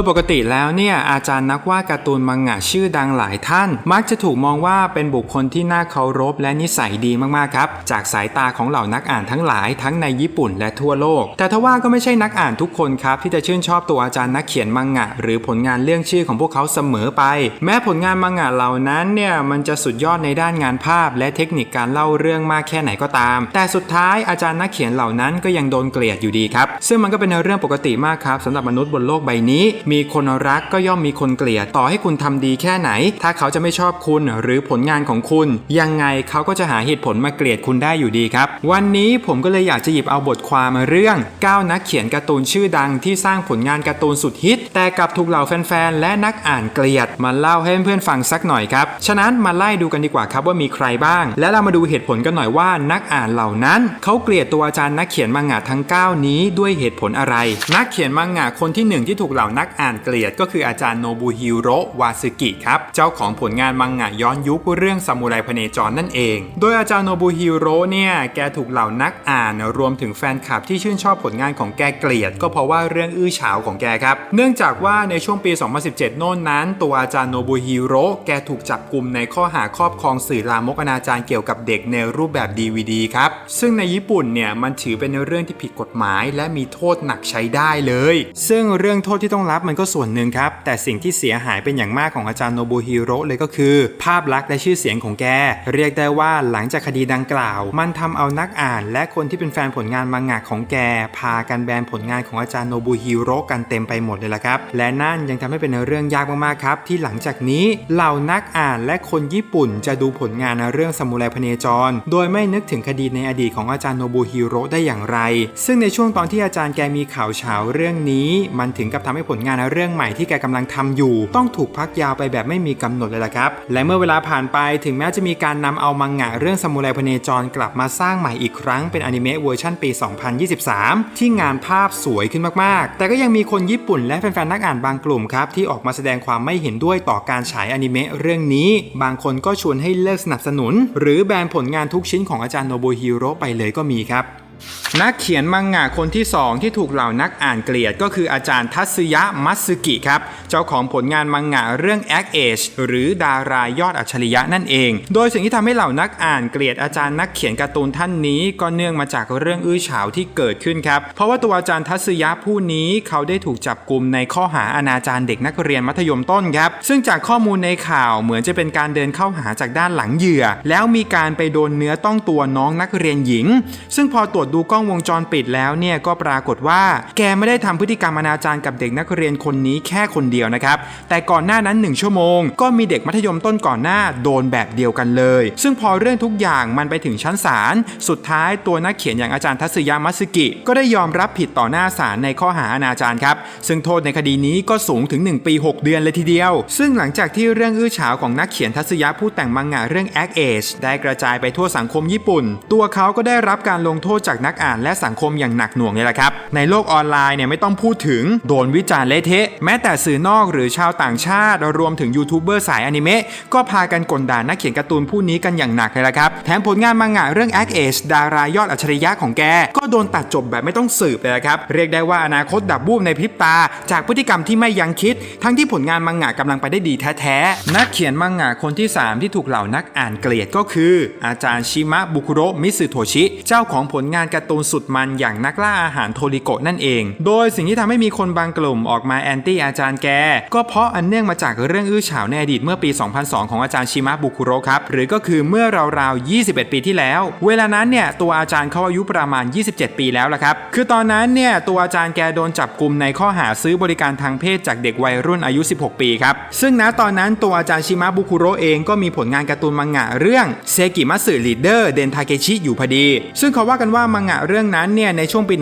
ยปกติแล้วเนี่ยอาจารย์นักวาดการ์ตูนมังงะชื่อดังหลายท่าน มักจะถูกมองว่าเป็นบุคคลที่น่าเคารพและนิสัยดีมากๆครับ จากสายตาของเหล่านักอ่านทั้งหลายทั้งในญี่ปุ่นและทั่วโลก แต่ทว่าก็ไม่ใช่นักอ่านทุกคนครับที่จะชื่นชอบตัวอาจารย์นักเขียนมังงะ หรือผลงานเรื่องชื่อของพวกเขาเสมอไป แม้ผลงานมังงะเหล่านั้นเนี่ยมันจะสุดยอดในด้านงานภาพ และเทคนิคการเล่าเรื่องมากแค่ไหนก็ตาม แต่สุดท้ายอาจารย์นักเขียนเหล่านั้นก็ยังโดนเกลียดอยู่ดีครับ ซึ่งมันก็เป็นเรื่องปกติมากครับสำหรับมนุษย์บนโลกใบนี้มีคนรักก็ย่อมมีคนเกลียด ต่อให้คุณทำดีแค่ไหน ถ้าเขาจะไม่ชอบคุณหรือผลงานของคุณ ยังไงเขาก็จะหาเหตุผลมาเกลียดคุณได้อยู่ดีครับ วันนี้ผมก็เลยอยากจะหยิบเอาบทความเรื่อง9นักเขียนการ์ตูนชื่อดังที่สร้างผลงานการ์ตูนสุดฮิต แต่กลับถูกเหล่าแฟนๆและนักอ่านเกลียดมาเล่าให้เพื่อนๆฟังสักหน่อยครับ ฉะนั้นมาไล่ดูกันดีกว่าครับว่ามีใครบ้าง และเรามาดูเหตุผลกันหน่อยว่านักอ่านเหล่านั้น เขาเกลียดตัวอาจารย์นักเขียนมังงะทั้ง 9 นี้ด้วยเหตุผลอะไร นักเขียนมังงะคนที่หนึ่งที่ถูกเหล่านักกอ่านเกลียดก็คืออาจารย์โนบุฮิโรวาซึกิครับ เจ้าของผลงานมังงะย้อนยุคเรื่องซามูไรพเนจรนั่นเอง โดยอาจารย์โนบุฮิโรเนี่ย แกถูกเหล่านักอ่านรวมถึงแฟนคลับที่ชื่นชอบผลงานของแกเกลียด ก็เพราะว่าเรื่องอื้อฉาวของแกครับ เนื่องจากว่าในช่วงปี 2017 โน่นนั้น ตัวอาจารย์โนบุฮิโรแกถูกจับกลุ่มในข้อหาครอบครองสื่อลามกอนาจารเกี่ยวกับเด็กในรูปแบบ DVD ครับ ซึ่งในญี่ปุ่นเนี่ยมันถือเป็นเรื่องที่ผิดกฎหมาย และมีโทษหนักใช้ได้เลย ซึ่งเรื่องโทษที่ต้องรับมันก็ส่วนหนึ่งครับ แต่สิ่งที่เสียหายเป็นอย่างมากของอาจารย์โนบุฮิโร่เลยก็คือ ภาพลักษณ์และชื่อเสียงของแก เรียกได้ว่าหลังจากคดีดังกล่าว มันทำเอานักอ่าน และคนที่เป็นแฟนผลงานมังงะของแก พากันแบนผลงานของอาจารย์โนบุฮิโร่กันเต็มไปหมดเลยละครับ และนั่นยังทำให้เป็นเรื่องยากมากๆครับที่หลังจากนี้เหล่านักอ่านและคนญี่ปุ่นจะดูผลงานเรื่องซามูไรพเนจร โดยไม่นึกถึงคดีในอดีตของอาจารย์โนบุฮิโร่ได้อย่างไร ซึ่งในช่วงตอนที่อาจารย์แกมีข่าวเฉาเรื่องนี้ มันถึงกับทำให้ผลงานเรื่องใหม่ที่แกกำลังทำอยู่ ต้องถูกพักยาวไปแบบไม่มีกำหนดเลยล่ะครับ และเมื่อเวลาผ่านไปถึงแม้จะมีการนำเอามังงะเรื่องซามูไรพเนจรกลับมาสร้างใหม่อีกครั้งเป็นอนิเมะเวอร์ชันปี 2023 ที่งานภาพสวยขึ้นมากๆ แต่ก็ยังมีคนญี่ปุ่นและแฟนๆนักอ่านบางกลุ่มครับที่ออกมาแสดงความไม่เห็นด้วยต่อการฉายอนิเมะเรื่องนี้ บางคนก็ชวนให้เลิกสนับสนุน หรือแบนผลงานทุกชิ้นของอาจารย์โนบุฮิโรไปเลยก็มีครับ นักเขียนมังงะคนที่ 2 ที่ถูกเหล่านักอ่านเกลียดก็คืออาจารย์ทัตสึยะมัตสึกิครับ เจ้าของผลงานมังงะเรื่อง Act Age หรือดารายอดอัจฉริยะนั่นเอง โดยสิ่งที่ทำให้เหล่านักอ่านเกลียดอาจารย์นักเขียนการ์ตูนท่านนี้ ก็เนื่องมาจากเรื่องอื้อฉาวที่เกิดขึ้นครับ เพราะว่าตัวอาจารย์ทัตสึยะผู้นี้เขาได้ถูกจับกลุมในข้อหาอนาจารเด็กนักเรียนมัธยมต้นครับ ซึ่งจากข้อมูลในข่าวเหมือนจะเป็นการเดินเข้าหาจากด้านหลังเหยื่อ แล้วมีการไปโดนเนื้อต้องตัวน้องนักเรียนหญิง ซึ่งพอตรวจดูกล้องวงจรปิดแล้วเนี่ยก็ปรากฏว่า แกไม่ได้ทำพฤติกรรมอนาจารกับเด็กนักเรียนคนนี้แค่คนเดียวนะครับ แต่ก่อนหน้านั้น 1 ชั่วโมง ก็มีเด็กมัธยมต้นก่อนหน้าโดนแบบเดียวกันเลย ซึ่งพอเรื่องทุกอย่างมันไปถึงชั้นศาลสุดท้ายตัวนักเขียนอย่างอาจารย์ทัศยามัสกิ ก็ได้ยอมรับผิดต่อหน้าศาลในข้อหาอนาจารครับ ซึ่งโทษในคดีนี้ก็สูงถึง 1 ปี 6 เดือนเลยทีเดียว ซึ่งหลังจากที่เรื่องอื้อฉาวของนักเขียนทัศยะผู้แต่งมังงะเรื่อง Act Age ได้กระจายไปทั่วสังคมญี่ปุ่น ตัวเขาก็ได้รับการลงโทษจากนักอ่านและสังคมอย่างหนักหน่วงเลยละครับ ในโลกออนไลน์เนี่ยไม่ต้องพูดถึงโดนวิจารณ์เละเทะ แม้แต่สื่อนอกหรือชาวต่างชาติรวมถึงยูทูบเบอร์สายอนิเมะก็พากันกลด่านักเขียนการ์ตูนผู้นี้กันอย่างหนักเลยละครับ แถมผลงานมังงะเรื่อง Act Age ดารายอดอัจฉริยะของแก ก็โดนตัดจบแบบไม่ต้องสืบเลยละครับ เรียกได้ว่าอนาคตดับบูมในพริบตา จากพฤติกรรมที่ไม่ยังคิด ทั้งที่ผลงานมังงะกำลังไปได้ดีแท้ๆนักเขียนมังงะคนที่ 3 ที่ถูกเหล่านักอ่านเกลียดก็คือ อาจารย์ชิมะบุคุโรมิสึโทชิ เจ้าของผลงานการ์ตูนสุดมันอย่างนักล่าอาหารโทริโกะนั่นเอง โดยสิ่งที่ทำให้มีคนบางกลุ่มออกมาแอนตี้อาจารย์แก ก็เพราะอันเนื่องมาจากเรื่องอื้อฉาวในอดีตเมื่อปี 2002 ของอาจารย์ชิมะบุคุโรครับ หรือก็คือเมื่อราวๆ 21 ปีที่แล้ว เวลานั้นเนี่ยตัวอาจารย์เขาอายุประมาณ 27 ปีแล้วละครับ คือตอนนั้นเนี่ยตัวอาจารย์แกโดนจับกลุ่มในข้อหาซื้อบริการทางเพศจากเด็กวัยรุ่นอายุ 16 ปีครับ ซึ่งณตอนนั้นตัวอาจารย์ชิมะบุคุโรเองก็มีผลงานการ์ตูนมังงะเรื่องเซกิมัสึลีเดอร์เดนทาเกชิอยู่พอดี ซึ่งเขาว่ากันว่ามังงะเรื่องนั้นเนี่ยในช่วงปี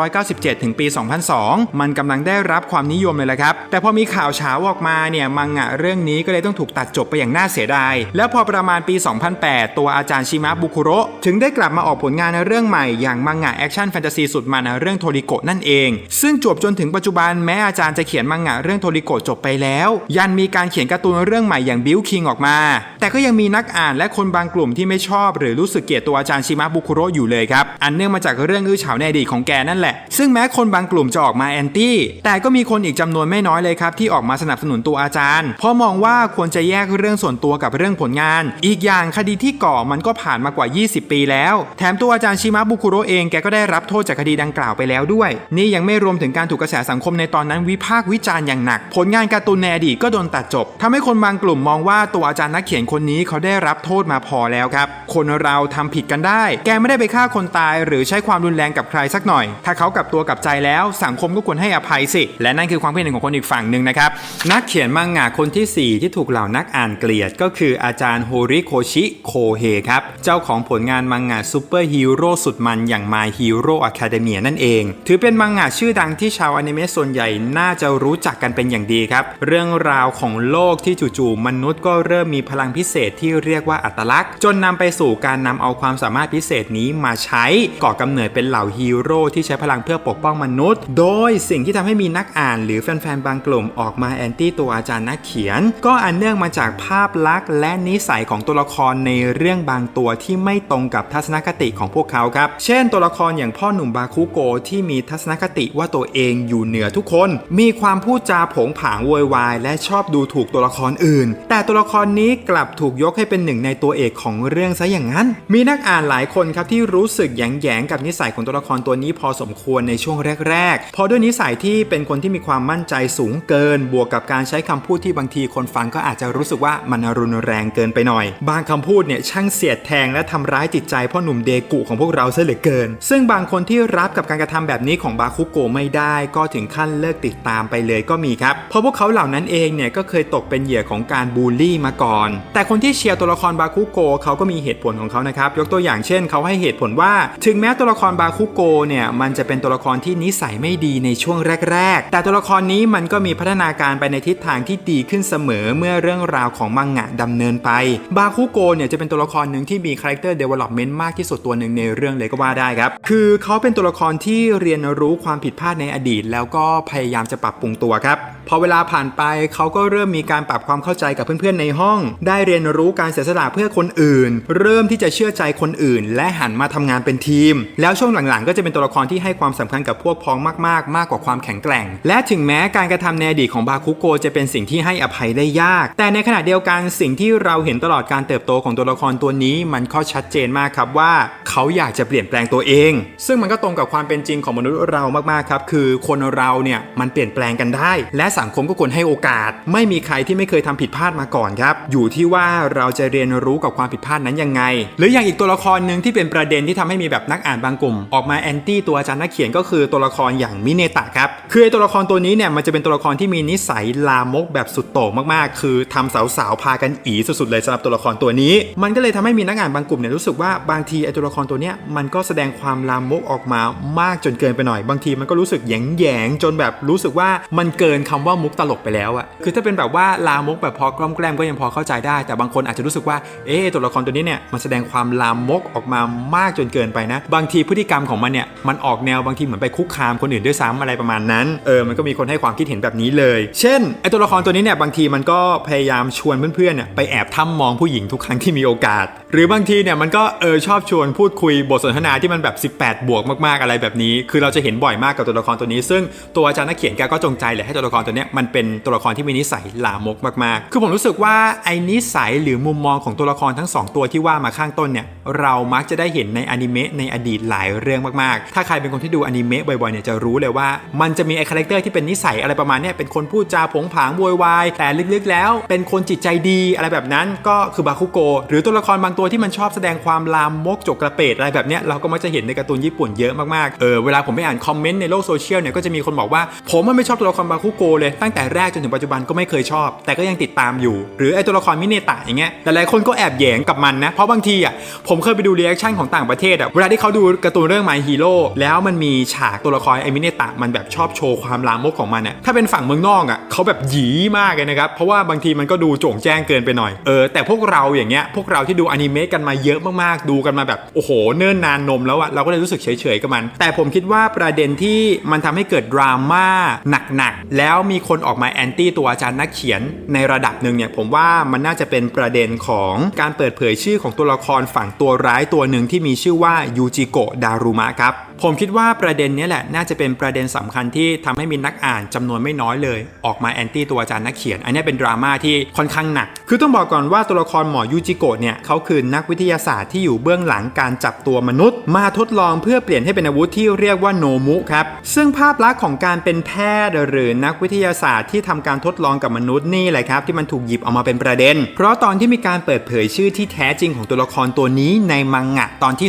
1997 ถึงปี 2002 มันกำลังได้รับความนิยมเลยแหละครับ แต่พอมีข่าวเช้าออกมาเนี่ยมังงะเรื่องนี้ก็เลยต้องถูกตัดจบไปอย่างน่าเสียดาย แล้วพอประมาณปี 2008 ตัวอาจารย์ชิมะบุคุโระถึงได้กลับมาออกผลงานในเรื่องใหม่อย่างมังงะแอคชั่นแฟนตาซีสุดมันเรื่องโทริโกะนั่นเอง ซึ่งจบจนถึงปัจจุบันแม้อาจารย์จะเขียนมังงะเรื่องโทริโกะจบไปแล้ว ยันมีการเขียนการ์ตูนเรื่องใหม่อย่างบิลคิงออกมา แต่ก็ยังมีนักอ่านและคนบางกลุ่มที่ไม่ชอบ หรือรู้สึกเกลียดตัวอาจารย์ชิมะบุคุโระอยู่เลยครับอันเนื่องมาจากเรื่องอื้อฉาวในอดีตของแกนั่นแหละ ซึ่งแม้คนบางกลุ่มจะออกมาแอนตี้ แต่ก็มีคนอีกจำนวนไม่น้อยเลยครับ ที่ออกมาสนับสนุนตัวอาจารย์ เพราะมองว่าควรจะแยกเรื่องส่วนตัวกับเรื่องผลงาน อีกอย่างคดีที่ก่อมันก็ผ่านมากว่า 20 ปีแล้ว แถมตัวอาจารย์ชิมะบุคุโรเองแกก็ได้รับโทษจากคดีดังกล่าวไปแล้วด้วย นี่ยังไม่รวมถึงการถูกกระแสสังคมในตอนนั้นวิพากษ์วิจารณ์อย่างหนัก ผลงานการ์ตูนในอดีตก็โดนตัดจบทำให้คนบางกลุ่มมองว่าตัวอาจารย์นักเขียนคนนี้เขาได้รับโทษมาพอแล้วครับ คนเราทำผิดกันได้ แกไม่ได้ไปฆ่าคนตายหรือใช้ความรุนแรงกับใครสักหน่อย ถ้าเขากลับตัวกลับใจแล้วสังคมก็ควรให้อภัยสิ และนั่นคือความคิดเห็นของคนอีกฝั่งหนึ่งนะครับ นักเขียนมังงะคนที่ 4 ที่ถูกเหล่านักอ่านเกลียด ก็คืออาจารย์โฮริโคชิโคเฮครับ เจ้าของผลงานมังงะซูเปอร์ฮีโร่สุดมันอย่าง My Hero Academia นั่นเอง ถือเป็นมังงะชื่อดังที่ชาวอนิเมะส่วนใหญ่น่าจะรู้จักกันเป็นอย่างดีครับ เรื่องราวของโลกที่จู่ๆมนุษย์ก็เริ่มมีพลังพิเศษที่เรียกว่าอัตลักษณ์ จนนำไปสู่การนำเอาความสามารถพิเศษนี้มาใช้ก่อกำเนิดเป็นเหล่าฮีโร่ที่ใช้พลังเพื่อปกป้องมนุษย์ โดยสิ่งที่ทำให้มีนักอ่านหรือแฟนๆ บางกลุ่มออกมาแอนตี้ตัวอาจารย์นักเขียน ก็อันเนื่องมาจากภาพลักษณ์และนิสัยของตัวละครในเรื่องบางตัวที่ไม่ตรงกับทัศนคติของพวกเขาครับ เช่น ตัวละครอย่างพ่อหนุ่มบาคุโกที่มีทัศนคติว่าตัวเองอยู่เหนือทุกคน มีความพูดจาผงผางโวยวาย และชอบดูถูกตัวละครอื่น แต่ตัวละครนี้กลับถูกยกให้เป็นหนึ่งในตัวเอกของเรื่องซะอย่างนั้น มีนักอ่านหลายคนครับที่รู้สึกอย่างแยงๆกับนิสัยของตัวละครตัวนี้พอสมควรในช่วงแรกๆพราะด้วยนิสัยที่เป็นคนที่มีความมั่นใจสูงเกิน บวกกับการใช้คำพูดที่บางทีคนฟังก็อาจจะรู้สึกว่ามันรุนแรงเกินไปหน่อย บางคำพูดเนี่ยช่างเสียดแทงและทำร้ายจิตใจพ่อหนุ่มเดกุของพวกเราซะเหลือเกิน ซึ่งบางคนที่รับกับการกระทำแบบนี้ของบาคุโกไม่ได้ ก็ถึงขั้นเลิกติดตามไปเลยก็มีครับ เพราะพวกเขาเหล่านั้นเองเนี่ยก็เคยตกเป็นเหยื่อของการบูลลี่มาก่อน แต่คนที่เชียร์ตัวละครบาคุโกเขาก็มีเหตุผลของเขานะครับ ยกตัวอย่างเช่น เขาให้เหตุผลว่าถึงแม้ตัวละครบาคุโกเนี่ยมันจะเป็นตัวละครที่นิสัยไม่ดีในช่วงแรก ๆ แต่ตัวละครนี้มันก็มีพัฒนาการไปในทิศทางที่ดีขึ้นเสมอเมื่อเรื่องราวของมังงะดำเนินไป บาคุโกเนี่ยจะเป็นตัวละครหนึ่งที่มีคาแรคเตอร์เดเวล็อปเมนต์มากที่สุดตัวหนึ่งในเรื่องเลยก็ว่าได้ครับ คือเขาเป็นตัวละครที่เรียนรู้ความผิดพลาดในอดีต แล้วก็พยายามจะปรับปรุงตัวครับพอเวลาผ่านไปเขาก็เริ่มมีการปรับความเข้าใจกับเพื่อนๆในห้อง ได้เรียนรู้การเสียสละเพื่อคนอื่น เริ่มที่จะเชื่อใจคนอื่น และหันมาทำงานเป็นทีม แล้วช่วงหลังๆ ก็จะเป็นตัวละครที่ให้ความสำคัญกับพวกพ้องมากๆ มากกว่าความแข็งแกร่ง และถึงแม้การกระทำในอดีตของบาคุโกจะเป็นสิ่งที่ให้อภัยได้ยาก แต่ในขณะเดียวกันสิ่งที่เราเห็นตลอดการเติบโตของตัวละครตัวนี้ มันก็ชัดเจนมากครับว่า เขาอยากจะเปลี่ยนแปลงตัวเอง ซึ่งมันก็ตรงกับความเป็นจริงของมนุษย์เรามากๆครับคือคนเราเนี่ยมันเปลี่ยนแปลงกันได้ และสังคมก็ควรให้โอกาส ไม่มีใครที่ไม่เคยทำผิดพลาดมาก่อนครับ อยู่ที่ว่าเราจะเรียนรู้กับความผิดพลาดนั้นยังไง หรืออย่างอีกตัวละครหนึ่งที่เป็นประเด็นที่ทำให้มีแบบนักอ่านบางกลุ่ม ออกมาแอนตี้ตัวอาจารย์นักเขียนก็คือตัวละครอย่างมิเนตะครับคือไอ้ตัวละครตัวนี้เนี่ยมันจะเป็นตัวละครที่มีนิสัยลามกแบบสุดโต่งมากๆ คือทำสาวๆพากันอีสุดๆเลยสำหรับตัวละครตัวนี้ มันก็เลยทำให้มีนักอ่านบางกลุ่มเนี่ยรู้สึกว่าบางทีไอ้ตัวละครตัวเนี้ยมันก็แสดงความลามกออกมามากจนเกินไปหน่อย บางทีมันก็รู้สึกแยงๆจนแบบรู้สึกว่ามันเกินคำว่ามุกตลกไปแล้วอะคือถ้าเป็นแบบว่าลามกแบบพอกล้อมแกล้มก็ยังพอเข้าใจได้ แต่บางคนอาจจะรู้สึกว่าเอ๊ตัวละครตัวนี้เนี่ยมันแสดงความลามกออกมามากจนเกินไปนะ บางทีพฤติกรรมของมันเนี่ยมันออกแนวบางทีเหมือนไปคุกคามคนอื่นด้วยซ้ำอะไรประมาณนั้นเออมันก็มีคนให้ความคิดเห็นแบบนี้เลย เช่นไอตัวละครตัวนี้เนี่ยบางทีมันก็พยายามชวนเพื่อนๆเนี่ยไปแอบถ้ำมองผู้หญิงทุกครั้งที่มีโอกาส หรือบางทีเนี่ยมันก็เออชอบชวนพูดคุยบทสนทนาที่มันแบบ 18 บวกมากๆอะไรแบบนี้ คือเราจะเห็นบ่อยมากกับตัวละครตัวนี้ ซึ่งตัวอาจารย์นักเขียนแกก็จงใจเลยให้ตัวละครตัวเนี้ยมันเป็นตัวละครที่มีนิสัยลามกมากๆ คือผมรู้สึกว่าไอ้นิสัยหรือมุมมองของตัวละครทั้งสองตัวที่ว่ามาข้างต้นเนี่ยเรามักจะได้เห็นในอนิเมะในอดีตหลายเรื่องมากๆ ถ้าใครเป็นคนที่ดูอนิเมะบ่อยๆเนี่ยจะรู้เลยว่ามันจะมีไอ้คาแรคเตอร์ที่เป็นนิสัยอะไรประมาณเนี้ยเป็นคนพูดจาผงผางโวยวายแต่ลึกๆ แล้วเป็นคนจิตใจดีอะไรแบบนั้นก็คือบาคุโกหรือตัวละครบางตัวที่มันชอบแสดงความลามมกจกกระเปดอะไรแบบเนี้ยเราก็มักจะเห็นในการ์ตูนญี่ปุ่นเยอะมากๆเออเวลาผมไปอ่านคอมเมนต์ในโลกโซเชียลเนี่ยก็จะมีคนบอกว่า ผมมันไม่ชอบตัวละครบาคุโกเลยตั้งแต่แรกจนถึงปัจจุบันก็ไม่เคยชอบ แต่ก็ยังติดตามอยู่ หรือไอตัวละครมิเนตะอย่างเงี้ยหลายๆคนก็แอบแยงกับมันนะเพราะบางทีอะผมเคยไปดูรีแอคชั่นของต่างประเทศอะเวลาที่เขาดูการ์ตูนเรื่อง My Hero แล้วมันมีฉากตัวละครไอมิเนตะมันแบบชอบโชว์ความลามกของมันอะถ้าเป็นฝั่งเมืองนอกอะเขาแบบหยีมากเลยนะครับเพราะว่าบางทีมันก็ดูโจ่งแจ้งเกินไปหน่อยเออแต่พวกเราอย่างเงี้ยพวกเราที่ดูอนิเมะกันมาเยอะมากๆดูกันมาแบบโอ้โหเนิ่นนานนมแล้วอะเราก็เลยรู้สึกเฉยๆกับมัน แต่ผมคิดว่าประเด็นที่มันทำให้เกิดดราม่าหนักๆแล้วมีคนออกมาแอนตี้ตัวอาจารย์นักเขียนในระดับหนึ่งเนี่ยผมว่ามันน่าจะเป็นประเด็นของการเปิดเผยชื่อของตัวละครฝั่งตัวร้ายตัวหนึ่งที่มีชื่อว่ายูจิโกะดารุมะครับ ผมคิดว่าประเด็นนี้แหละน่าจะเป็นประเด็นสำคัญที่ทำให้มีนักอ่านจำนวนไม่น้อยเลย ออกมาแอนตี้ตัวอาจารย์นักเขียน อันนี้เป็นดราม่าที่ค่อนข้างหนัก คือต้องบอกก่อนว่าตัวละครหมอยูจิโกะเนี่ยเขาคือนักวิทยาศาสตร์ที่อยู่เบื้องหลังการจับตัวมนุษย์ มาทดลองเพื่อเปลี่ยนให้เป็นอาวุธที่เรียกว่าโนมุครับซึ่งภาพลักษณ์ของการเป็นแพทย์หรือนักวิทยาศาสตร์ที่ทำการทดลองกับมนุษย์นี่แหละครับที่มันถูกหยิบออกมาเป็นประเด็น เพราะตอนที่มีการเปิดเผยชื่อที่แท้จริงของตัวละครตัวนี้ในมังงะตอนที่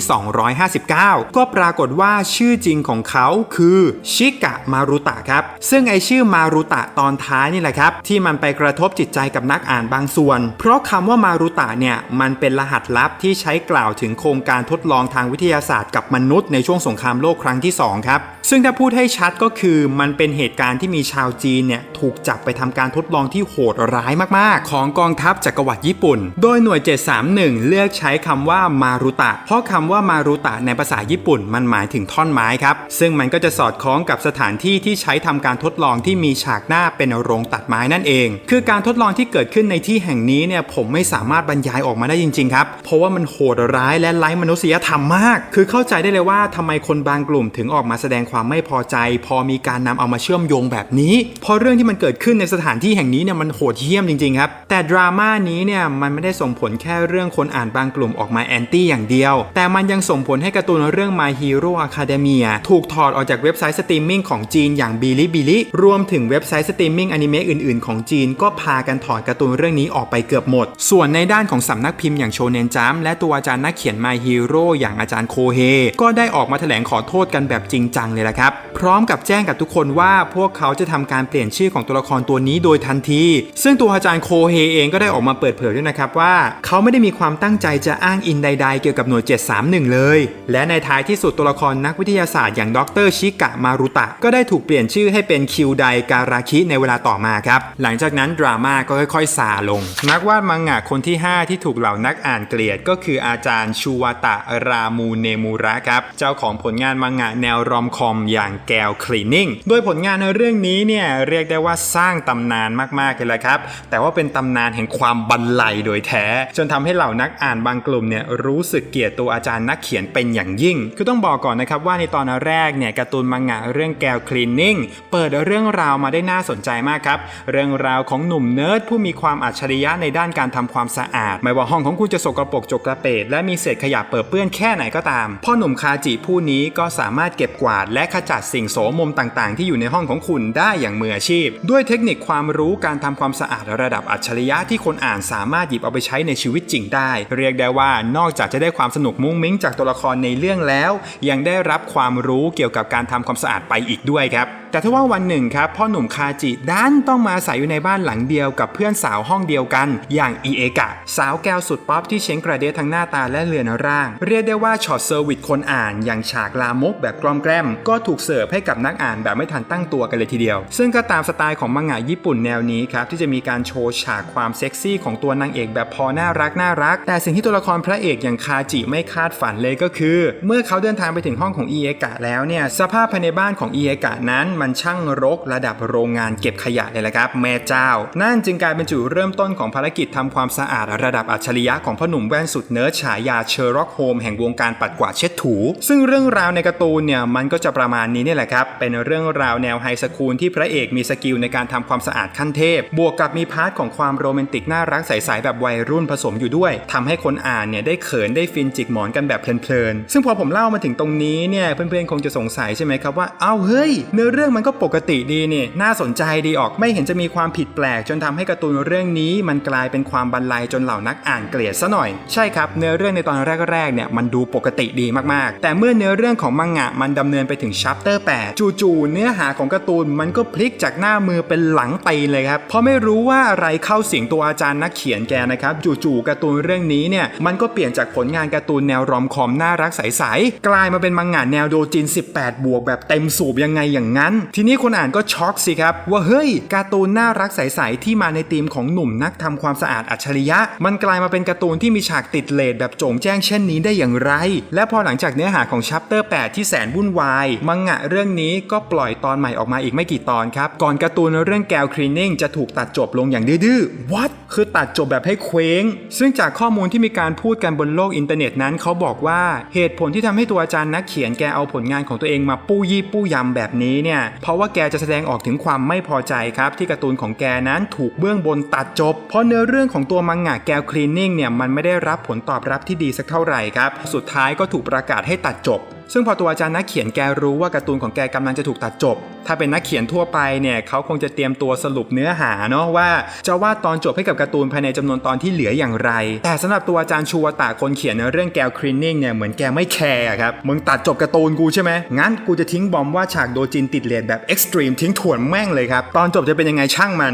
259 ก็ปรากฏว่าชื่อจริงของเขาคือชิกะมารุตะครับ ซึ่งไอชื่อมารุตะตอนท้ายนี่แหละครับ ที่มันไปกระทบจิตใจกับนักอ่านบางส่วน เพราะคำว่ามารุตะเนี่ย มันเป็นรหัสลับที่ใช้กล่าวถึงโครงการทดลองทางวิทยาศาสตร์กับมนุษย์ในช่วงสงครามโลกครั้งที่สองครับ ซึ่งถ้าพูดให้ชัดก็คือมันเป็นเหตุการณ์ที่มีชาวจีนเนี่ยถูกจับไปทำการทดลองที่โหดร้ายมากๆ ของกองทัพจักรวรรดิญี่ปุ่น โดยหน่วย 731 เลือกใช้คำว่ามารุตะ เพราะคำว่ามารุตะในภาษาญี่ปุ่นมันหมายถึงท่อนไม้ครับ ซึ่งมันก็จะสอดคล้องกับสถานที่ที่ใช้ทำการทดลองที่มีฉากหน้าเป็นโรงตัดไม้นั่นเอง คือการทดลองที่เกิดขึ้นในที่แห่งนี้เนี่ยผมไม่สามารถบรรยายออกมาได้จริงๆครับ เพราะว่ามันโหดร้ายและไร้มนุษยธรรมมาก คือเข้าใจได้เลยว่าทำไมคนบางกลุ่มถึงออกมาแสดงความไม่พอใจ พอมีการนำเอามาเชื่อมโยงแบบนี้พราะเรื่องที่มันเกิดขึ้นในสถานที่แห่งนี้เนี่ยมันโหดเหี้ยมจริงๆครับแต่ดราม่านี้เนี่ยมันไม่ได้ส่งผลแค่เรื่องคนอ่านบางกลุ่มออกมาแอนตี้อย่างเดียว แต่มันยังส่งผผลให้การ์ตูนเรื่อง My Hero Academia ถูกถอดออกจากเว็บไซต์สตรีมมิ่งของจีนอย่าง Bilibili รวมถึงเว็บไซต์สตรีมมิ่งอนิเมะอื่นๆ ของจีนก็พากันถอดการ์ตูนเรื่องนี้ออกไปเกือบหมด ส่วนในด้านของสำนักพิมพ์อย่างโชเนนจัมและตัวอาจารย์นักเขียน My Hero อย่างอาจารย์โคเฮก็ได้ออกมาแถลงขอโทษกันแบบจริงจังเลยละครับ พร้อมกับแจ้งกับทุกคนว่าพวกเขาจะทำการเปลี่ยนชื่อของตัวละครตัวนี้โดยทันที ซึ่งตัวอาจารย์โคเฮเองก็ได้ออกมาเปิดเผยด้วยนะครับว่า เขาไม่ได้มีความตั้งใจจะอ้างอินใด ๆ เกี่ยวกับหน่วย 731 เลยและในท้ายที่สุดตัวละครนักวิทยาศาสตร์อย่างดรชิกะมารุตะ ก็ได้ถูกเปลี่ยนชื่อให้เป็นคิวไดการาคิในเวลาต่อมาครับหลังจากนั้นดราม่าก็ค่อยๆซาลง นักวาดมังงะคนที่ 5 ที่ถูกเหล่านักอ่านเกลียดก็คืออาจารย์ชูวาตะรามูเนมูระครับเจ้าของผลงานมังงะแนวรอมคอมอย่างแกวคลีนิ่งโดยผลงานในเรื่องนี้เนี่ยเรียกได้ว่าสร้างตำนานมากๆเลยแหละครับ แต่ว่าเป็นตำนานแห่งความบันไลโดยแท้ จนทำให้เหล่านักอ่านบางกลุ่มเนี่ยรู้สึกเกลียดตัวอาจารย์นักเขียนเป็นอย่างยิ่ง คือต้องบอกก่อนนะครับว่าในตอนแรกเนี่ยการ์ตูนมังงะเรื่องแกวคลีนนิ่งเปิดเรื่องราวมาได้น่าสนใจมากครับเรื่องราวของหนุ่มเนิร์ดผู้มีความอัจฉริยะในด้านการทำความสะอาด ไม่ว่าห้องของคุณจะสกรปรกจกกระเปดและมีเศษขยะเปิดเปื้อนแค่ไหนก็ตาม พ่อหนุ่มคาจิผู้นี้ก็สามารถเก็บกวาด และขจัดสิ่งโสมมต่างๆ ที่อยู่ในห้องของคุณได้อย่างมืออาชีพ ด้วยเทคนิคความรู้การทำความสะอาดระดับอัจฉริยะที่คนอ่านสามารถหยิบเอาไปใช้ในชีวิตจริงได้ เรียกได้ว่านอกจากจะได้ความสนุกมุ้งมิ้งจากตัวละครในเรื่องแล้ว ยังได้รับความรู้เกี่ยวกับการทำความสะอาดไปอีกด้วยครับแต่ถ้าว่าวันหนึ่งครับพ่อหนุ่มคาจิดันต้องมาอาศัยอยู่ในบ้านหลังเดียวกับเพื่อนสาวห้องเดียวกัน อย่างอีเอกะ สาวแก้วสุดป๊อปที่เช้งกระเดะทั้งหน้าตาและเรือนร่าง เรียกได้ว่าช็อตเซอร์วิสคนอ่านอย่างฉากลามกแบบกลอมแกล้ม ก็ถูกเสิร์ฟให้กับนักอ่านแบบไม่ทันตั้งตัวกันเลยทีเดียว ซึ่งก็ตามสไตล์ของมังงะญี่ปุ่นแนวนี้ครับที่จะมีการโชว์ฉากความเซ็กซี่ของตัวนางเอกแบบพอน่ารักน่ารัก แต่สิ่งที่ตัวละครพระเอกอย่างคาจิไม่คาดฝันเลยก็คือ เมื่อเขาเดินทางไปถึงห้องของอีเอกะแล้วเนี่ยสภาพภายในบ้านของอีเอกะนั้นมันช่างรกระดับโรงงานเก็บขยะเลยละครับ แม่เจ้า นั่นจึงกลายเป็นจุดเริ่มต้นของภารกิจทำความสะอาดระดับอัจฉริยะของพ่อหนุ่มแว่นสุดเนิร์ดฉายาเชอร์ล็อกโฮมแห่งวงการปัดกวาดเช็ดถู ซึ่งเรื่องราวในการ์ตูนเนี่ยมันก็จะประมาณนี้เนี่ยแหละครับ เป็นเรื่องราวแนวไฮสคูลที่พระเอกมีสกิลในการทำความสะอาดขั้นเทพ บวกกับมีพาร์ทของความโรแมนติกน่ารักใสๆแบบวัยรุ่นผสมอยู่ด้วยทำให้คนอ่านเนี่ยได้เขินได้ฟินจิกหมอนกันแบบเพลินๆซึ่งพอผมเล่ามาถึงตรงนี้เนี่ยเพื่อนๆคงจะสงสัยใช่ไหมครับว่าเอ้าเฮ้ยเนื้อเรื่องมันก็ปกติดีนี่น่าสนใจดีออกไม่เห็นจะมีความผิดแปลก จนทำให้การ์ตูนเรื่องนี้มันกลายเป็นความบันไลจนเหล่านักอ่านเกลียดซะหน่อยใช่ครับเนื้อเรื่องในตอนแรกๆเนี่ยมันดูปกติดีมากๆ แต่เมื่อเนื้อเรื่องของมังงะมันดำเนินไปถึงชัปเตอร์8จู่ๆเนื้อหาของการ์ตูนมันก็พลิกจากหน้ามือเป็นหลังตีนเลยครับเพราะไม่รู้ว่าอะไรเข้าสิงตัวอาจารย์นักเขียนแกนะครับจู่ๆการ์ตูนเรื่องนี้เนี่ยมันก็เปลี่ยนจากผลงานการ์ตูนแนวรอมคอมน่าารักใสๆกลายมาเป็นมังงะแนวโดจิน 18 บวกแบบเต็มสูบยังไงอย่างนั้น ทีนี้คนอ่านก็ช็อกสิครับ ว่าเฮ้ยการ์ตูนน่ารักใสๆที่มาในธีมของหนุ่มนักทำความสะอาดอัจฉริยะ มันกลายมาเป็นการ์ตูนที่มีฉากติดเลดแบบโจ่งแจ้งเช่นนี้ได้อย่างไร และพอหลังจากเนื้อหาของชัปเตอร์ 8 ที่แสนวุ่นวายมังงะเรื่องนี้ก็ปล่อยตอนใหม่ออกมาอีกไม่กี่ตอนครับก่อนการ์ตูนเรื่องแกวคลีนนิ่งจะถูกตัดจบลงอย่างดื้อๆ what คือตัดจบแบบให้เคว้ง ซึ่งจากข้อมูลที่มีการพูดกันบนโลกอินเทอร์เน็ตนั้นเขาบอกว่าเหตุผลที่ทำให้ตัวอาจารย์นักเขียนแกเอาผลงานของตัวเองมาปู้ยี่ปู้ยำแบบนี้เนี่ยเพราะว่าแกจะแสดงออกถึงความไม่พอใจครับที่การ์ตูนของแกนั้นถูกเบื้องบนตัดจบ เพราะเนื้อเรื่องของตัวมังงะแกวคลีนนิ่งเนี่ยมันไม่ได้รับผลตอบรับที่ดีสักเท่าไหร่ครับสุดท้ายก็ถูกประกาศให้ตัดจบ ซึ่งพอตัวอาจารย์นักเขียนแกรู้ว่าการ์ตูนของแกกำลังจะถูกตัดจบ ถ้าเป็นนักเขียนทั่วไปเนี่ยเขาคงจะเตรียมตัวสรุปเนื้อหาเนาะว่าจะวาดตอนจบให้กับการ์ตูนภายในจำนวนตอนที่เหลืออย่างไร แต่สำหรับตัวอาจารย์ชูวตะคนเขียนในเรื่องแกวคลีนนิ่งเนี่ยเหมือนแกไม่แคร์ครับมึงตัดจบการ์ตูนกูใช่ไหมงั้นกูจะทิ้งบอมว่าฉากโดจินติดเลดแบบเอ็กซ์ตรีมทิ้งถ่วนแม่งเลยครับตอนจบจะเป็นยังไงช่างมัน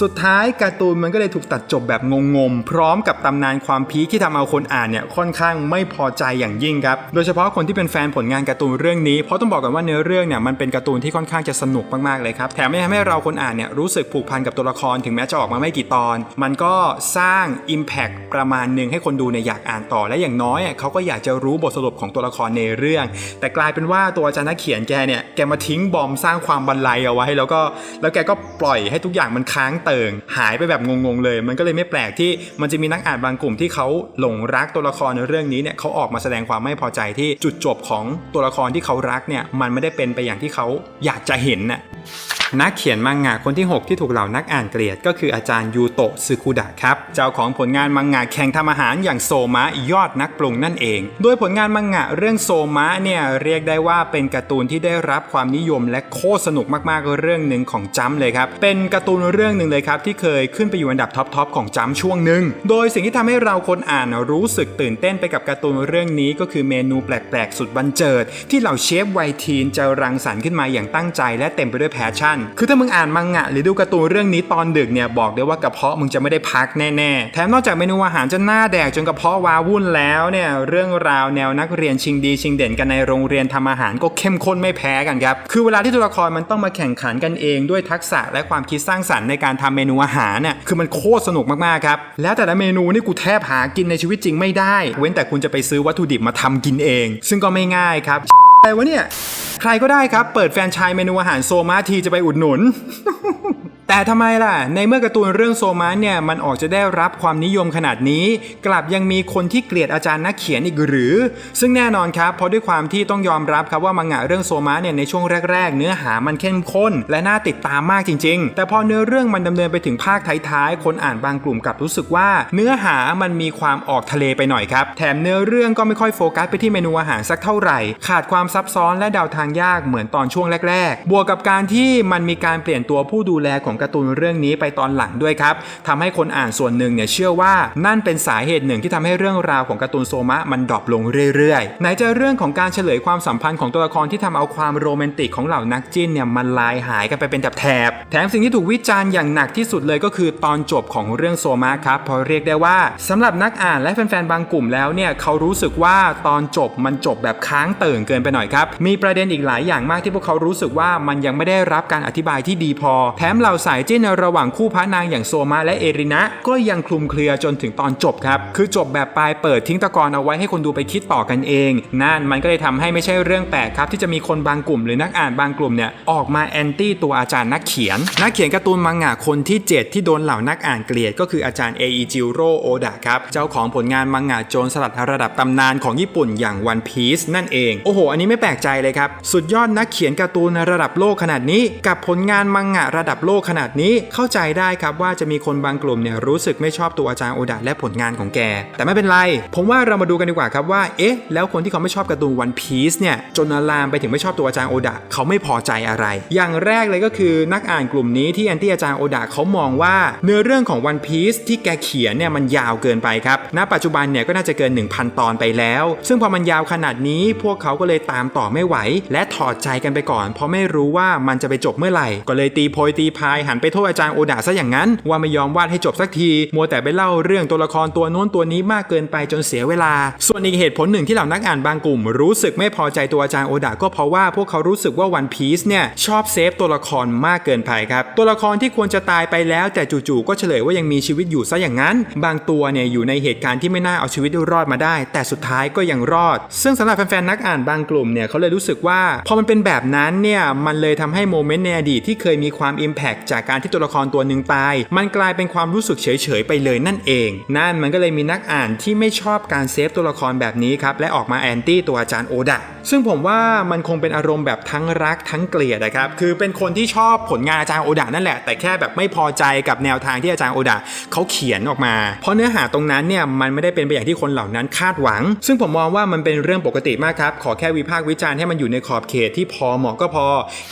สุดท้ายการ์ตูนมันก็เลยถูกตัดจบแบบงงๆ พร้อมกับตำนานความพีคที่ทำเอาคนอ่านเนี่ยค่อนข้างไม่พอใจอย่างยิ่งครับ โดยเฉพาะคนที่เป็นแฟนผลงานการ์ตูนเรื่องนี้ เพราะต้องบอกกันว่าเนื้อเรื่องเนี่ยมันเป็นการ์ตูนที่ค่อนข้างจะสนุกมากๆเลยครับ แถมไม่ทำให้เราคนอ่านเนี่ยรู้สึกผูกพันกับตัวละครถึงแม้จะออกมาไม่กี่ตอน มันก็สร้าง Impact ประมาณหนึ่งให้คนดูเนี่ยอยากอ่านต่อ และอย่างน้อยเขาก็อยากจะรู้บทสรุปของตัวละครในเรื่อง แต่กลายเป็นว่าตัวอาจารย์นักเขียนแกเนี่ยแกมาทิ้งบอมสร้างความบันไลเอาไว้ แล้วก็แล้วแกก็ปล่อยให้ทุกอย่างมันค้างเติ่งหายไปแบบงงๆเลย มันก็เลยไม่แปลกที่มันจะมีนักอ่านบางกลุ่มที่เขาหลงรักตัวละครในเรื่องนี้เนี่ยเขาออกมาแสดงความไม่พอใจที่จุดจบของตัวละครที่เขารักเนี่ยมันไม่ได้เป็นไปอย่างที่เขาอยากจะเห็นน่ะนักเขียนมังงะคนที่ 6 ที่ถูกเหล่านักอ่านเกลียด ก็คืออาจารย์ยูโตะซึคุดะครับ เจ้าของผลงานมังงะแข่งทำอาหารอย่างโซมะยอดนักปรุงนั่นเอง โดยผลงานมังงะเรื่องโซมะเนี่ยเรียกได้ว่าเป็นการ์ตูนที่ได้รับความนิยมและโคตรสนุกมากๆเรื่องหนึ่งของจัมเลยครับ เป็นการ์ตูนเรื่องหนึ่งเลยครับที่เคยขึ้นไปอยู่อันดับท็อปๆของจัมช่วงหนึ่งโดยสิ่งที่ทำให้เราคนอ่านรู้สึกตื่นเต้นไปกับการ์ตูนเรื่องนี้ก็คือเมนูแปลกๆ สุดบันเจิด ที่เหล่าเชฟวัยทีนจะรังสรรค์ขึ้นมาอย่างตั้งใจ และเต็มไปด้วยแพชชั่น คือถ้ามึงอ่านมังงะหรือดูการ์ตูนเรื่องนี้ตอนดึกเนี่ยบอกได้ว่ากระเพาะมึงจะไม่ได้พักแน่ๆ แถมนอกจากเมนูอาหารจะหน้าแดกจนกระเพาะวาวุ่นแล้วเนี่ยเรื่องราวแนวนักเรียนชิงดีชิงเด่นกันในโรงเรียนทำอาหารก็เข้มข้นไม่แพ้กันครับคือเวลาที่ตัวละครมันต้องมาแข่งขันกันเองด้วยทักษะและความคิดสร้างสรรค์ในการทำเมนูอาหารเนี่ยคือมันโคตรสนุกมากๆครับแล้วแต่ละเมนูนี่กูแทบหากินในชีวิตจริงไม่ได้ เว้นแต่คุณจะไปซื้อวัตถุดิบมาทำกินเอง ซึ่งก็ไม่ง่ายครับอะไรวะเนี่ยใครก็ได้ครับ เปิดแฟรนไชายเมนูอาหารโซมาทีจะไปอุดหนุน แต่ทำไมล่ะ ในเมื่อการ์ตูนเรื่องโซมาเนี่ย มันออกจะได้รับความนิยมขนาดนี้ กลับยังมีคนที่เกลียดอาจารย์นักเขียนอีกหรือ ซึ่งแน่นอนครับ เพราะด้วยความที่ต้องยอมรับครับว่ามังงะเรื่องโซมาเนี่ยในช่วงแรก ๆ เนื้อหามันเข้มข้น และน่าติดตามมากจริง ๆ แต่พอเนื้อเรื่องมันดำเนินไปถึงภาคท้ายๆ คนอ่านบางกลุ่มกลับรู้สึกว่า เนื้อหามันมีความออกทะเลไปหน่อยครับ แถมเนื้อเรื่องก็ไม่ค่อยโฟกัสไปที่เมนูอาหารสักเท่าไหร่ ขาดความซับซ้อนและเดาทางยากเหมือนตอนช่วงแรก ๆ บวกกับการที่มันมีการเปลี่ยนตัวผู้ดูแลของการ์ตูนเรื่องนี้ไปตอนหลังด้วยครับทำให้คนอ่านส่วนหนึ่งเนี่ยเชื่อว่านั่นเป็นสาเหตุหนึ่งที่ทำให้เรื่องราวของการ์ตูนโซมะมันดรอปลงเรื่อยๆไหนจะเรื่องของการเฉลยความสัมพันธ์ของตัวละครที่ทำเอาความโรแมนติกของเหล่านักจิ้นเนี่ยมันลายหายกันไปเป็นแถบแถมสิ่งที่ถูกวิจารณ์อย่างหนักที่สุดเลยก็คือตอนจบของเรื่องโซมะครับเพราะเรียกได้ว่าสำหรับนักอ่านและแฟนๆบางกลุ่มแล้วเนี่ยเขารู้สึกว่าตอนจบมันจบแบบค้างเติ่งเกินไปหน่อยครับมีประเด็นอีกหลายอย่างมากที่พวกเขารู้สึกว่ามันยังไม่ได้รับการอธิบายที่ดีพอ แถมเหล่าสายจิ้นในระหว่างคู่พระนางอย่างโซมาและเอรินะ ก็ยังคลุมเครือจนถึงตอนจบครับ คือจบแบบปลายเปิดทิ้งตะกอนเอาไว้ให้คนดูไปคิดต่อกันเอง นั่นมันก็เลยทำให้ไม่ใช่เรื่องแปลกครับ ที่จะมีคนบางกลุ่มหรือนักอ่านบางกลุ่มเนี่ยออกมาแอนตี้ตัวอาจารย์นักเขียน นักเขียนการ์ตูนมังงะคนที่ 7 ที่โดนเหล่านักอ่านเกลียดก็คืออาจารย์เออิจิโร่โอดะครับเจ้าของผลงานมังงะโจรสลัดระดับตำนานของญี่ปุ่นอย่าง One Piece นั่นเองโอ้โห อันนี้ไม่แปลกใจเลยครับสุดยอดนักเขียนการ์ตูนระดับโลกขนาดนี้ กับผลงานมังงะระดับโลกขนาดนี้เข้าใจได้ครับว่าจะมีคนบางกลุ่มเนี่ยรู้สึกไม่ชอบตัวอาจารย์โอดะและผลงานของแก แต่ไม่เป็นไร ผมว่าเรามาดูกันดีกว่าครับว่าเอ๊ะแล้วคนที่เขาไม่ชอบการ์ตูนวันพีซเนี่ยจนลามไปถึงไม่ชอบตัวอาจารย์โอดะเขาไม่พอใจอะไร อย่างแรกเลยก็คือนักอ่านกลุ่มนี้ที่แอนตี้อาจารย์โอดะเขามองว่า เนื้อเรื่องของวันพีซที่แกเขียนเนี่ยมันยาวเกินไปครับณปัจจุบันเนี่ยก็น่าจะเกิน 1,000 ตอนไปแล้ว ซึ่งพอมันยาวขนาดนี้พวกเขาก็เลยตามต่อไม่ไหว และถอดใจกันไปก่อน เพราะไม่รู้ว่ามันจะไปจบเมื่อไหร่ ก็เลยตีโพยตีพายหันไปโทษอาจารย์โอดาซะอย่างนั้น ว่าไม่ยอมวาดให้จบสักที มัวแต่ไปเล่าเรื่องตัวละครตัวโน้นตัวนี้มากเกินไปจนเสียเวลา ส่วนอีกเหตุผลหนึ่งที่เหล่านักอ่านบางกลุ่ม รู้สึกไม่พอใจตัวอาจารย์โอดาก็เพราะว่าพวกเขารู้สึกว่าวันพีซเนี่ยชอบเซฟตัวละครมากเกินไปครับ ตัวละครที่ควรจะตายไปแล้ว แต่จู่ๆก็เฉลยว่ายังมีชีวิตอยู่ซะอย่างนั้น บางตัวเนี่ยอยู่ในเหตุการณ์ที่ไม่น่าเอาชีวิตรอดมาได้ แต่สุดท้ายก็ยังรอด ซึ่งสำหรับแฟนๆนักอ่านบางกลุ่มเนี่ยเขาเลยรู้สึกว่าพอมันเป็นแบบนั้นเนี่ยมันเลยทำให้โมเมนต์ในอดีตที่เคยมีความอิมแพกจากการที่ตัวละครตัวหนึ่งตาย มันกลายเป็นความรู้สึกเฉยๆไปเลยนั่นเอง นั่นมันก็เลยมีนักอ่านที่ไม่ชอบการเซฟตัวละครแบบนี้ครับและออกมาแอนตี้ตัวอาจารย์โอดะซึ่งผมว่ามันคงเป็นอารมณ์แบบทั้งรักทั้งเกลียดนะครับคือเป็นคนที่ชอบผลงานอาจารย์โอดะนั่นแหละ แต่แค่แบบไม่พอใจกับแนวทางที่อาจารย์โอดะเขาเขียนออกมา เพราะเนื้อหาตรงนั้นเนี่ยมันไม่ได้เป็นไปอย่างที่คนเหล่านั้นคาดหวัง ซึ่งผมมองว่ามันเป็นเรื่องปกติมากครับขอแค่วิพากษ์วิจารณ์ให้มันอยู่ในขอบเขตที่พอเหมาะก็พอ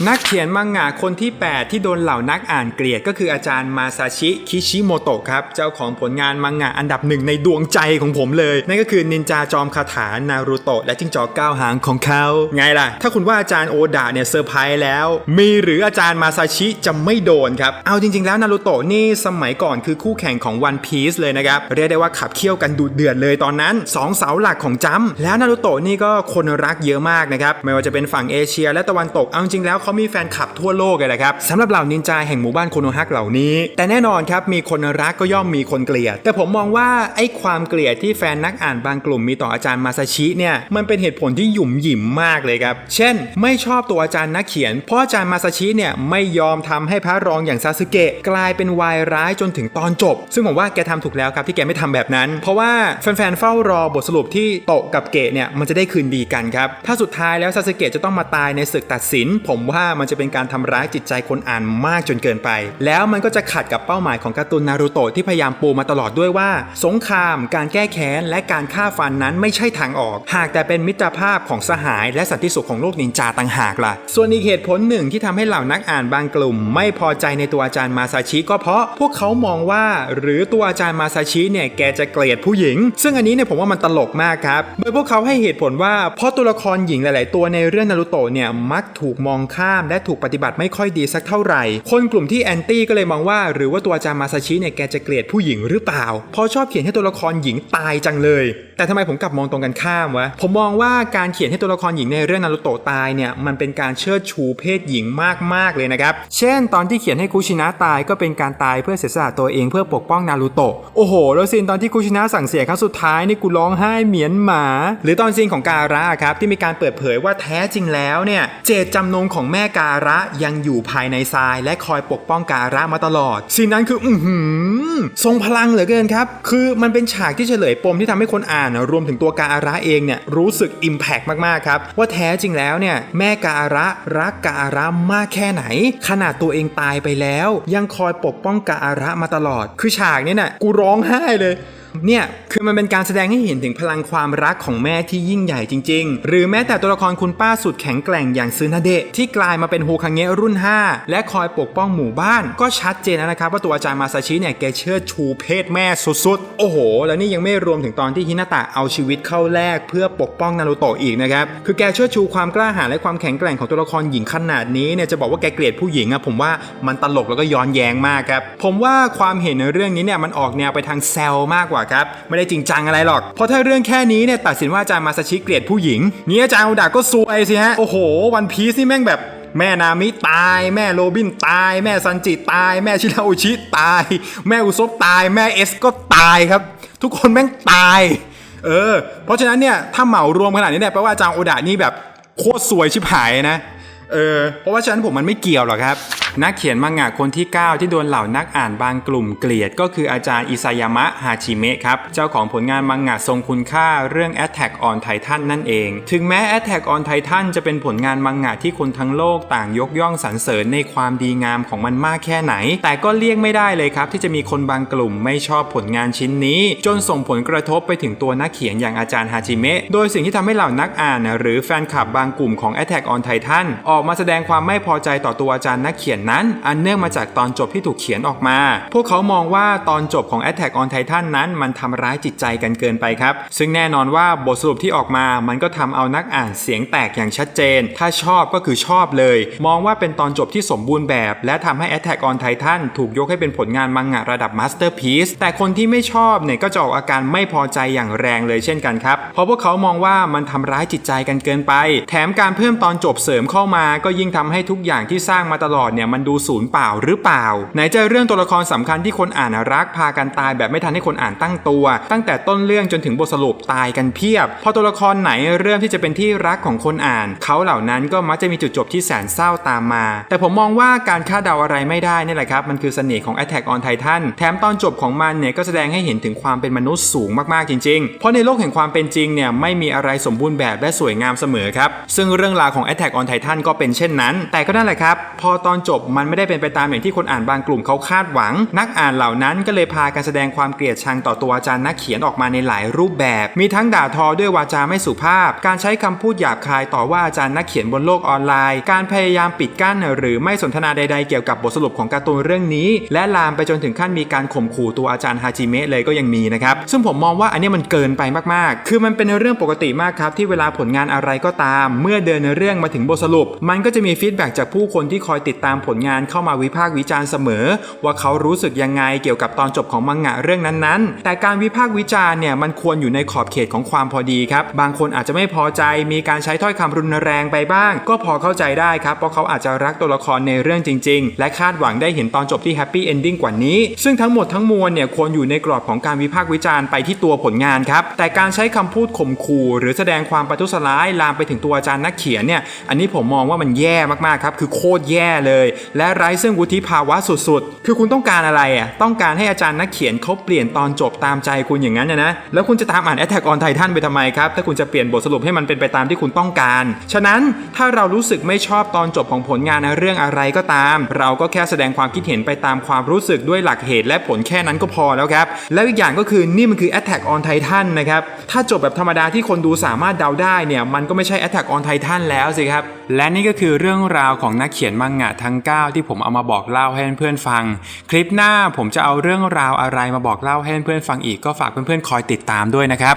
นักเขียนมังงะคนที่ 8 ที่โดนเหล่านักอ่านเกลียดก็คืออาจารย์มาซาชิคิชิโมโตะครับ เจ้าของผลงานมังงะอันดับหนึ่งในดวงใจของผมเลย นั่นก็คือนินจาจอมคาถานารูโตะและจิ้งจอกก้าวหางของเขา ไงล่ะ ถ้าคุณว่าอาจารย์โอดะเนี่ยเซอร์ไพรส์แล้ว มีหรืออาจารย์มาซาชิจะไม่โดนครับ เอาจริง ๆ แล้วนารูโตะนี่สมัยก่อนคือคู่แข่งของวันพีซเลยนะครับ เรียกได้ว่าขับเคี่ยวกันดุเดือดเลยตอนนั้นสองเสาหลักของจัมแล้วนารูโตะนี่ก็คนรักเยอะมากนะครับไม่ว่าจะเป็นฝั่งเอเชีย และตะวันตกเอาจริงแล้วเขามีแฟนคลับทั่วโลกเลยแหละครับสำหรับเหล่านินจาแห่งหมู่บ้านโคโนฮักเหล่านี้ แต่แน่นอนครับมีคนรักก็ย่อมมีคนเกลียด แต่ผมมองว่าไอ้ความเกลียดที่แฟนนักอ่านบางกลุ่มมีต่ออาจารย์มาซาชิเนี่ยมันเป็นเหตุผลที่หยุ่มหยิมมากเลยครับ เช่น ไม่ชอบตัวอาจารย์นักเขียน เพราะอาจารย์มาซาชิเนี่ยไม่ยอมทำให้พระรองอย่างซาสึเกะกลายเป็นวายร้ายจนถึงตอนจบ ซึ่งผมว่าแกทำถูกแล้วครับที่แกไม่ทำแบบนั้น เพราะว่าแฟนๆเฝ้ารอบทสรุปที่โตกับเกะเนี่ยมันจะได้คืนดีกันครับถ้าสุดท้ายแล้วซาสึเกะจะต้องมาตายในศึกตัดสิน ผมว่ามันจะเป็นการทำร้ายจิตใจคนอ่านมากจนเกินไป แล้วมันก็จะขัดกับเป้าหมายของการ์ตูนนารูโตะที่พยายามปูมาตลอดด้วยว่า สงคราม การแก้แค้น และการฆ่าฟันนั้นไม่ใช่ทางออก หากแต่เป็นมิตรภาพของสหาย และสันติสุขของโลกนินจาต่างหากล่ะ ส่วนอีกเหตุผลหนึ่งที่ทำให้เหล่านักอ่านบางกลุ่ม ไม่พอใจในตัวอาจารย์มาซาชิก็เพราะพวกเขามองว่า หรือตัวอาจารย์มาซาชิเนี่ยแกจะเกลียดผู้หญิง ซึ่งอันนี้เนี่ยผมว่ามันตลกมากครับ โดยพวกเขาให้เหตุผลว่าเพราะตัวละครหญิงหลาย ๆ ตัวในเรื่องนารูโตะเนี่ยมักถูกมองข้าม และถูกปฏิบัติไม่ค่อยดีสักเท่าไหร่ คนกลุ่มที่แอนตี้ก็เลยมองว่า หรือว่าตัวอาจารย์มาซาชิเนี่ยแกจะเกลียดผู้หญิงหรือเปล่า พอชอบเขียนให้ตัวละครหญิงตายจังเลยแต่ทำไมผมกลับมองตรงกันข้ามวะ ผมมองว่าการเขียนให้ตัวละครหญิงในเรื่องนารูโตะตายเนี่ยมันเป็นการเชิดชูเพศหญิงมากๆเลยนะครับ เช่น ตอนที่เขียนให้คุชินะตายก็เป็นการตายเพื่อเสียสละตัวเองเพื่อปกป้องนารูโตะ โอ้โห แล้วซีนตอนที่คุชินะสั่งเสียครั้งสุดท้ายนี่กูร้องไห้เหมียนหมา หรือตอนซีนของการะครับที่มีการเปิดเผยว่าแท้จริงแล้วเนี่ยเจตจำนงของแม่การะยังอยู่ภายในทราย และคอยปกป้องการะมาตลอดซีนนั้นคืออือหือทรงพลังเหลือเกินครับ คือมันเป็นฉากที่เฉลยปมที่ทำให้คนอ่านรวมถึงตัวกาอาระเองเนี่ยรู้สึกอิมแพกมากๆครับว่าแท้จริงแล้วเนี่ยแม่กาอาระรักกาอาระมากแค่ไหน ขนาดตัวเองตายไปแล้ว ยังคอยปกป้องกาอาระมาตลอด คือฉากนี้น่ะกูร้องไห้เลย เนี่ยคือมันเป็นการแสดงให้เห็นถึงพลังความรักของแม่ที่ยิ่งใหญ่จริง ๆ หรือแม้แต่ตัวละครคุณป้าสุดแข็งแกร่งอย่างซึนาเดะที่กลายมาเป็นโฮคังเงะรุ่น 5 และคอยปกป้องหมู่บ้าน ก็ชัดเจนนะครับว่าตัวอาจารย์มาซาชิเนี่ยแกเชิดชูเพศแม่สุดๆ โอ้โห แล้วนี่ยังไม่รวมถึงตอนที่ฮินาตะเอาชีวิตเข้าแลกเพื่อปกป้องนารูโตะอีกนะครับคือแกเชิดชูความกล้าหาญและความแข็งแกร่งของตัวละครหญิงขนาดนี้เนี่ยจะบอกว่าแกเกลียดผู้หญิงอะผมว่ามันตลกแล้วก็ย้อนแย้งมากครับผมว่าความเห็นในเรื่องนี้เนี่ยมันออกแนวไปทางแซลมากกว่าครับ ไม่ได้จริงจังอะไรหรอก เพราะถ้าเรื่องแค่นี้เนี่ยตัดสินว่าอาจารย์มาซาชิเกลียดผู้หญิงนี่อาจารย์โอดาก็ซวยสิฮะ โอ้โห วันพีซนี่แม่งแบบแม่นามิตาย แม่โรบินตาย แม่ซันจิตาย แม่ชิราอุชิตาย แม่อุซบตาย แม่เอสก็ตายครับ ทุกคนแม่งตาย เออ เพราะฉะนั้นเนี่ยถ้าเหมารวมขนาดนี้เนี่ยแปลว่าอาจารย์โอดานี่แบบโคตรซวยชิบหายนะ เออ เพราะว่าฉะนั้นผมมันไม่เกี่ยวหรอกครับ นักเขียนมังงะคนที่ 9 ที่โดนเหล่านักอ่านบางกลุ่มเกลียด ก็คืออาจารย์อิซายามะฮาชิเมะครับเจ้าของผลงานมังงะทรงคุณค่าเรื่อง Attack on Titan นั่นเอง ถึงแม้ Attack on Titan จะเป็นผลงานมังงะที่คนทั้งโลกต่างยกย่องสรรเสริญในความดีงามของมันมากแค่ไหน แต่ก็เลี่ยงไม่ได้เลยครับ ที่จะมีคนบางกลุ่มไม่ชอบผลงานชิ้นนี้ จนส่งผลกระทบไปถึงตัวนักเขียนอย่างอาจารย์ฮาจิเมะโดยสิ่งที่ทำให้เหล่านักอ่านหรือแฟนคลับบางกลุ่มของ Attack on Titan ออกมาแสดงความไม่พอใจต่อตัวอาจารย์นักเขียนนั้น อันเนื่องมาจากตอนจบที่ถูกเขียนออกมา พวกเขามองว่าตอนจบของ Attack on Titan นั้นมันทำร้ายจิตใจกันเกินไปครับ ซึ่งแน่นอนว่าบทสรุปที่ออกมา มันก็ทำเอานักอ่านเสียงแตกอย่างชัดเจน ถ้าชอบก็คือชอบเลย มองว่าเป็นตอนจบที่สมบูรณ์แบบ และทำให้ Attack on Titan ถูกยกให้เป็นผลงานมังงะระดับ Masterpiece แต่คนที่ไม่ชอบเนี่ยก็จะออกอาการไม่พอใจอย่างแรงเลยเช่นกันครับ เพราะพวกเขามองว่ามันทำร้ายจิตใจกันเกินไป แถมการเพิ่มตอนจบเสริมเข้ามา ก็ยิ่งทำให้ทุกอย่างที่สร้างมาตลอดเนี่ยมันดูสูญเปล่าหรือเปล่า ไหนจะเรื่องตัวละครสำคัญที่คนอ่านรักพากันตายแบบไม่ทันให้คนอ่านตั้งตัว ตั้งแต่ต้นเรื่องจนถึงบทสรุปตายกันเพียบ พอตัวละครไหนเริ่มที่จะเป็นที่รักของคนอ่าน เขาเหล่านั้นก็มักจะมีจุดจบที่แสนเศร้าตามมา แต่ผมมองว่าการคาดเดาอะไรไม่ได้นี่แหละครับ มันคือเสน่ห์ของ Attack on Titan แถมตอนจบของมันเนี่ยก็แสดงให้เห็นถึงความเป็นมนุษย์สูงมากๆจริงๆ เพราะในโลกแห่งความเป็นจริงเนี่ยไม่มีอะไรสมบูรณ์แบบและสวยงามเสมอครับ ซึ่งเรื่องราวของ Attack on Titan ก็เป็นเช่นนั้น แต่ก็นั่นแหละครับ พอตอนจบมันไม่ได้เป็นไปตามอย่างที่คนอ่านบางกลุ่มเขาคาดหวัง นักอ่านเหล่านั้นก็เลยพากันแสดงความเกลียดชังต่อตัวอาจารย์นักเขียนออกมาในหลายรูปแบบ มีทั้งด่าทอด้วยวาจาไม่สุภาพ การใช้คำพูดหยาบคายต่อว่าอาจารย์นักเขียนบนโลกออนไลน์ การพยายามปิดกั้นหรือไม่สนทนาใด ๆ เกี่ยวกับบทสรุปของการ์ตูนเรื่องนี้ และลามไปจนถึงขั้นมีการข่มขู่ตัวอาจารย์ฮาจิเมะเลยก็ยังมีนะครับ ซึ่งผมมองว่าอันนี้มันเกินไปมากๆ คือมันเป็นเรื่องปกติมากครับที่เวลาผลงานอะไรก็ตาม เมื่อเดินเรื่องมาถึงบทสรุป มันก็จะมีฟีดแบ็กจากผู้คนที่คอยติดตามผลงานเข้ามาวิพากษ์วิจารณ์เสมอ ว่าเขารู้สึกยังไงเกี่ยวกับตอนจบของมังงะเรื่องนั้นๆ แต่การวิพากษ์วิจารณ์เนี่ยมันควรอยู่ในขอบเขตของความพอดีครับ บางคนอาจจะไม่พอใจมีการใช้ถ้อยคำรุนแรงไปบ้าง ก็พอเข้าใจได้ครับเพราะเขาอาจจะรักตัวละครในเรื่องจริง ๆ และคาดหวังได้เห็นตอนจบที่แฮปปี้เอนดิ้งกว่านี้ ซึ่งทั้งหมดทั้งมวลเนี่ยควรอยู่ในกรอบของการวิพากษ์วิจารณ์ไปที่ตัวผลงานครับ แต่การใช้คำพูดข่มขู่หรือแสดงความประทุษร้ายลามไปถึงตัวอาจารย์นักเขียนเนี่ย อันนี้ผมมองว่ามันแย่มากๆครับ คือโคตรแย่เลยและไร้ซึ่งวุฒิภาวะสุดๆ คือคุณต้องการอะไรอะต้องการให้อาจารย์นักเขียนเขาเปลี่ยนตอนจบตามใจคุณอย่างนั้นนะแล้วคุณจะตามอ่าน Attack on Titan ไปทำไมครับ ถ้าคุณจะเปลี่ยนบทสรุปให้มันเป็นไปตามที่คุณต้องการ ฉะนั้นถ้าเรารู้สึกไม่ชอบตอนจบของผลงานในเรื่องอะไรก็ตาม เราก็แค่แสดงความคิดเห็นไปตามความรู้สึกด้วยหลักเหตุและผลแค่นั้นก็พอแล้วครับ แล้วอีกอย่างก็คือนี่มันคือ Attack on Titan นะครับ ถ้าจบแบบธรรมดาที่คนดูสามารถเดาได้เนี่ย มันก็ไม่ใช่ Attack on Titan แล้วสิครับ และนี่ก็คือเรื่องราวของนักเขียนมังงะทั้ง9 ที่ผมเอามาบอกเล่าให้เพื่อนๆฟัง คลิปหน้าผมจะเอาเรื่องราวอะไรมาบอกเล่าให้เพื่อนๆฟังอีกก็ฝากเพื่อนๆคอยติดตามด้วยนะครับ